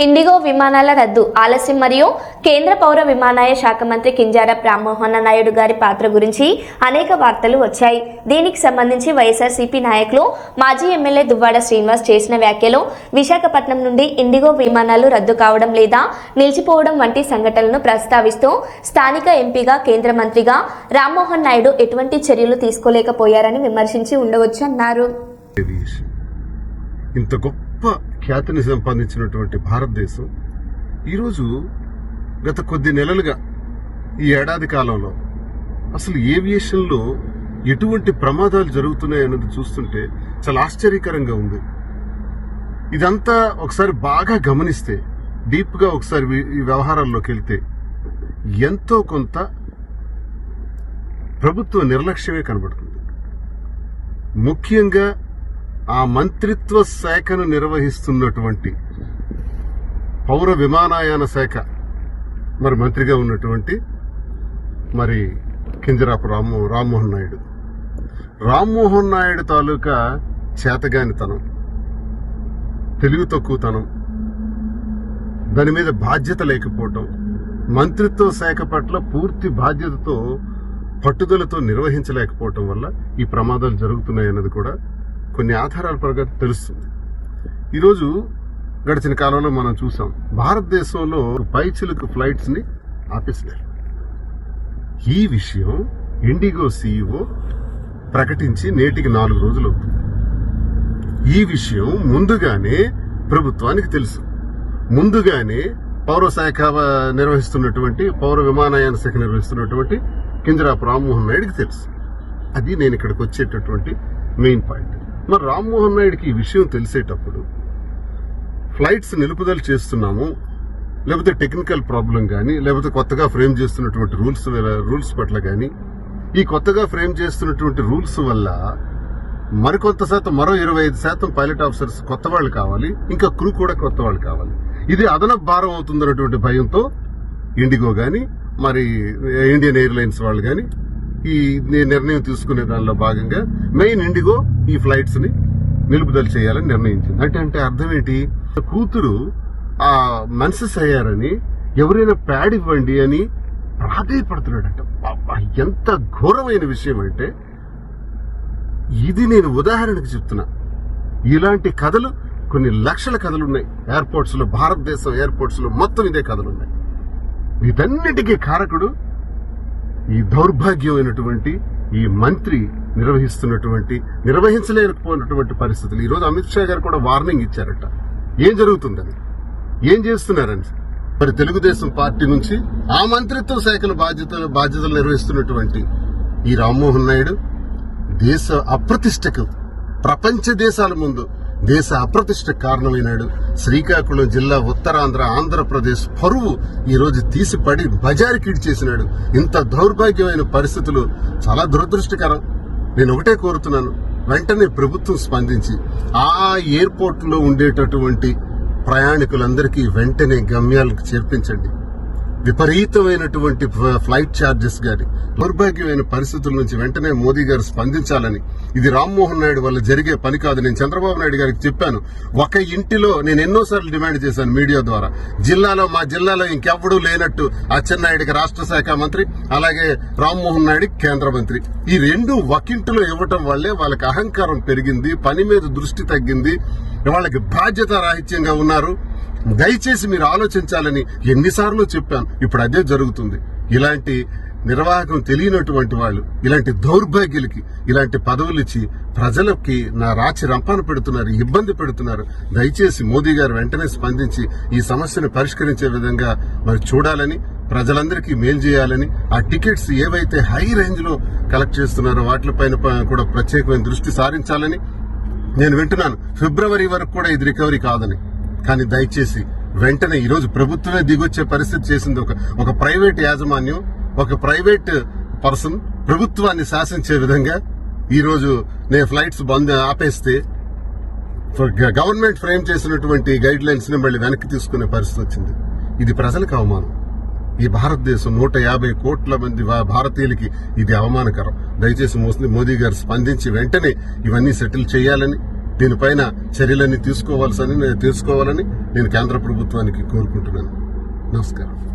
IndiGo విమానాల రద్దు ఆలస్యం మరియు కేంద్ర పౌర విమానయాన శాఖ మంత్రి కింజారప్ రామ్మోహన్ నాయుడు గారి పాత్ర గురించి అనేక వార్తలు వచ్చాయి. దీనికి సంబంధించి వైఎస్ఆర్సీపీ నాయకులు మాజీ ఎమ్మెల్యే దువ్వాడ శ్రీనివాస్ చేసిన వ్యాఖ్యలు విశాఖపట్నం నుండి ఇండిగో విమానాలు రద్దు కావడం లేదా నిలిచిపోవడం వంటి సంఘటనలను ప్రస్తావిస్తూ స్థానిక ఎంపీగా కేంద్ర మంత్రిగా రామ్మోహన్ నాయుడు ఎటువంటి చర్యలు తీసుకోలేకపోయారని విమర్శించి ఉండవచ్చు అన్నారు. ఇంత గొప్ప ఖ్యాతిని సంపాదించినటువంటి భారతదేశం. ఈరోజు గత కొద్ది నెలలుగా ఈ ఏడాది కాలంలో అసలు ఏవియేషన్లో ఎటువంటి ప్రమాదాలు జరుగుతున్నాయి అన్నది చూస్తుంటే చాలా ఆశ్చర్యకరంగా ఉంది. ఇదంతా ఒకసారి బాగా గమనిస్తే డీప్గా ఒకసారి ఈ వ్యవహారాల్లోకి వెళ్తే ఎంతో కొంత ప్రభుత్వ నిర్లక్ష్యమే కనబడుతుంది. ముఖ్యంగా ఆ మంత్రిత్వ శాఖను నిర్వహిస్తున్నటువంటి పౌర విమానయాన శాఖ మరి మంత్రిగా ఉన్నటువంటి మరి కింజరాపు రామ్మో రామ్మోహన్ నాయుడు. రామ్మోహన్ నాయుడు తాలూకా చేతగానితనం తెలుగు తక్కువతనం దాని మీద బాధ్యత లేకపోవటం మంత్రిత్వ శాఖ పట్ల పూర్తి బాధ్యతతో పట్టుదలతో నిర్వహించలేకపోవటం వల్ల ఈ ప్రమాదాలు జరుగుతున్నాయన్నది కూడా కొన్ని ఆధారాల పరంగా తెలుస్తుంది. ఈరోజు గడిచిన కాలంలో మనం చూసాం భారతదేశంలో పైచిలుకు ఫ్లైట్స్ని ఆపేసినారు. ఈ విషయం ఇండిగో సీఈఓ ప్రకటించి నేటికి నాలుగు రోజులు అవుతుంది. ఈ విషయం ముందుగానే ప్రభుత్వానికి తెలుసు. ముందుగానే పౌర శాఖ నిర్వహిస్తున్నటువంటి పౌర విమానయాన శాఖ నిర్వహిస్తున్నటువంటి కింజరాపు రామ్మోహన్ నాయుడికి తెలుసు. అది నేను ఇక్కడికి వచ్చేటటువంటి మెయిన్ పాయింట్. మరి రామ్మోహన్ నాయుడికి ఈ విషయం తెలిసేటప్పుడు ఫ్లైట్స్ నిలుపుదల చేస్తున్నాము లేకపోతే టెక్నికల్ ప్రాబ్లం కానీ లేకపోతే కొత్తగా ఫ్రేమ్ చేస్తున్నటువంటి రూల్స్ రూల్స్ పట్ల కానీ ఈ కొత్తగా ఫ్రేమ్ చేస్తున్నటువంటి రూల్స్ వల్ల మరికొంత శాతం మరో ఇరవై ఐదు శాతం పైలట్ ఆఫీసర్స్ కొత్త వాళ్ళు కావాలి ఇంకా క్రూ కూడా కొత్త వాళ్ళు కావాలి. ఇది అదనపు భారం అవుతుందన్నటువంటి భయంతో ఇండిగో కానీ మరి ఇండియన్ ఎయిర్లైన్స్ వాళ్ళు కానీ ఈ నిర్ణయం తీసుకునే దానిలో భాగంగా మెయిన్ ఇండిగో ఈ ఫ్లైట్స్ని నిలుపుదల చేయాలని నిర్ణయించింది. అంటే అంటే అర్థం ఏంటి? కూతురు ఆ మన్సెస్ అయ్యారని ఎవరైనా ప్యాడ్ ఇవ్వండి అని ప్రాధాయపడుతున్నాడంట. ఎంత ఘోరమైన విషయం అంటే ఇది నేను ఉదాహరణకు చెప్తున్నా. ఇలాంటి కథలు కొన్ని లక్షల కథలు ఉన్నాయి ఎయిర్పోర్ట్స్లో భారతదేశం ఎయిర్పోర్ట్స్లో మొత్తం ఇదే కథలు ఉన్నాయి వీటన్నిటికీ కారకుడు ఈ దౌర్భాగ్యమైనటువంటి ఈ మంత్రి నిర్వహిస్తున్నటువంటి నిర్వహించలేకపోయినటువంటి పరిస్థితులు. ఈరోజు అమిత్ షా గారు కూడా వార్నింగ్ ఇచ్చారట. ఏం జరుగుతుందని? ఏం చేస్తున్నారని? మరి తెలుగుదేశం పార్టీ నుంచి ఆ మంత్రిత్వ శాఖల బాధ్యతలు బాధ్యతలు నిర్వహిస్తున్నటువంటి ఈ రామ్మోహన్ నాయుడు దేశ అప్రతిష్టకు ప్రపంచ దేశాల ముందు దేశ అప్రతిష్ట కారణమైనాడు. శ్రీకాకుళం జిల్లా ఉత్తరాంధ్ర ఆంధ్రప్రదేశ్ పరువు ఈరోజు తీసిపడి బజారుకి చేసినాడు. ఇంత దౌర్భాగ్యమైన పరిస్థితులు చాలా దురదృష్టకరం. నేను ఒకటే కోరుతున్నాను. వెంటనే ప్రభుత్వం స్పందించి ఆ ఎయిర్పోర్ట్లో ఉండేటటువంటి ప్రయాణికులందరికీ వెంటనే గమ్యాలకు చేర్పించండి. విపరీతమైనటువంటి ఫ్లైట్ ఛార్జెస్ గాని దౌర్భాగ్యమైన పరిస్థితుల నుంచి వెంటనే మోదీ గారు స్పందించాలని ఇది రామ్మోహన్ నాయుడు వల్ల జరిగే పని కాదు. నేను చంద్రబాబు నాయుడు గారికి చెప్పాను ఒక ఇంటిలో నేను ఎన్నోసార్లు డిమాండ్ చేశాను మీడియా ద్వారా. జిల్లాలో మా జిల్లాలో ఇంకెవ్వడూ లేనట్టు అచ్చెన్నాయుడికి రాష్ట్ర శాఖ మంత్రి అలాగే రామ్మోహన్ నాయుడికి కేంద్ర మంత్రి. ఈ రెండు ఒకింటిలో ఇవ్వటం వల్లే వాళ్ళకి అహంకారం పెరిగింది పని మీద దృష్టి తగ్గింది వాళ్ళకి బాధ్యత రాహిత్యంగా ఉన్నారు. దయచేసి మీరు ఆలోచించాలని ఎన్నిసార్లు చెప్పాను. ఇప్పుడు అదే జరుగుతుంది. ఇలాంటి నిర్వాహకం తెలియనటువంటి వాళ్ళు ఇలాంటి దౌర్భాగ్యులకి ఇలాంటి పదవులు ఇచ్చి ప్రజలకి నా రాచి రంపాన పెడుతున్నారు ఇబ్బంది పెడుతున్నారు. దయచేసి మోదీ గారు వెంటనే స్పందించి ఈ సమస్యను పరిష్కరించే విధంగా మరి చూడాలని ప్రజలందరికీ మేలు చేయాలని ఆ టికెట్స్ ఏవైతే హై రేంజ్లో కలెక్ట్ చేస్తున్నారో వాటిపైన కూడా ప్రత్యేకమైన దృష్టి సారించాలని నేను వింటున్నాను. ఫిబ్రవరి వరకు కూడా ఇది రికవరీ కాదని. కానీ దయచేసి వెంటనే ఈరోజు ప్రభుత్వమే దిగొచ్చే పరిస్థితి చేసింది. ఒక ఒక ప్రైవేట్ యాజమాన్యం ఒక ప్రైవేట్ పర్సన్ ప్రభుత్వాన్ని శాసించే విధంగా ఈరోజు నేను ఫ్లైట్స్ బంద్ ఆపేస్తే గవర్నమెంట్ ఫ్రేమ్ చేసినటువంటి గైడ్ లైన్స్ని మళ్ళీ వెనక్కి తీసుకునే పరిస్థితి వచ్చింది. ఇది ప్రజలకు అవమానం. ఈ భారతదేశం నూట యాభై కోట్ల మంది భారతీయులకి ఇది అవమానకరం. దయచేసి మోస్ని- మోదీ గారు స్పందించి వెంటనే ఇవన్నీ సెటిల్ చేయాలని దీనిపైన చర్యలన్నీ తీసుకోవాల్సని తీసుకోవాలని నేను కేంద్ర ప్రభుత్వానికి కోరుకుంటున్నాను. నమస్కారం.